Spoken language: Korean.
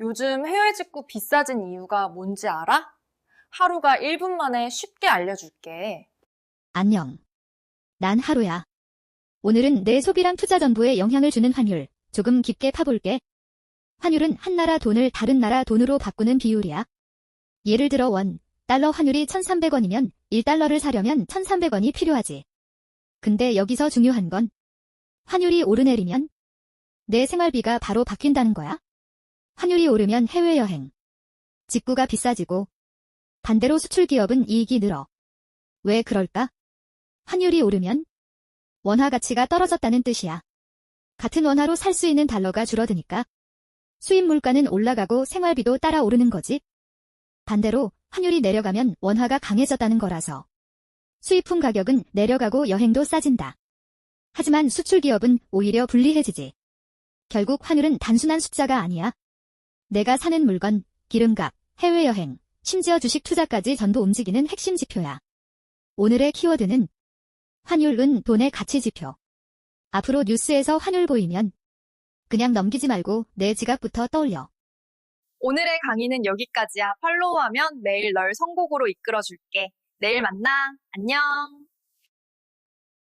요즘 해외 직구 비싸진 이유가 뭔지 알아? 하루가 1분 만에 쉽게 알려줄게. 안녕. 난 하루야. 오늘은 내 소비랑 투자 전부에 영향을 주는 환율, 조금 깊게 파볼게. 환율은 한 나라 돈을 다른 나라 돈으로 바꾸는 비율이야. 예를 들어 원, 달러 환율이 1,300원이면 1달러를 사려면 1,300원이 필요하지. 근데 여기서 중요한 건 환율이 오르내리면 내 생활비가 바로 바뀐다는 거야. 환율이 오르면 해외여행, 직구가 비싸지고 반대로 수출 기업은 이익이 늘어. 왜 그럴까? 환율이 오르면 원화 가치가 떨어졌다는 뜻이야. 같은 원화로 살 수 있는 달러가 줄어드니까 수입 물가는 올라가고 생활비도 따라 오르는 거지. 반대로 환율이 내려가면 원화가 강해졌다는 거라서 수입품 가격은 내려가고 여행도 싸진다. 하지만 수출 기업은 오히려 불리해지지. 결국 환율은 단순한 숫자가 아니야. 내가 사는 물건, 기름값, 해외여행, 심지어 주식 투자까지 전부 움직이는 핵심 지표야. 오늘의 키워드는 환율은 돈의 가치 지표. 앞으로 뉴스에서 환율 보이면 그냥 넘기지 말고 내 지갑부터 떠올려. 오늘의 강의는 여기까지야. 팔로우하면 매일 널 선곡으로 이끌어줄게. 내일 만나. 안녕.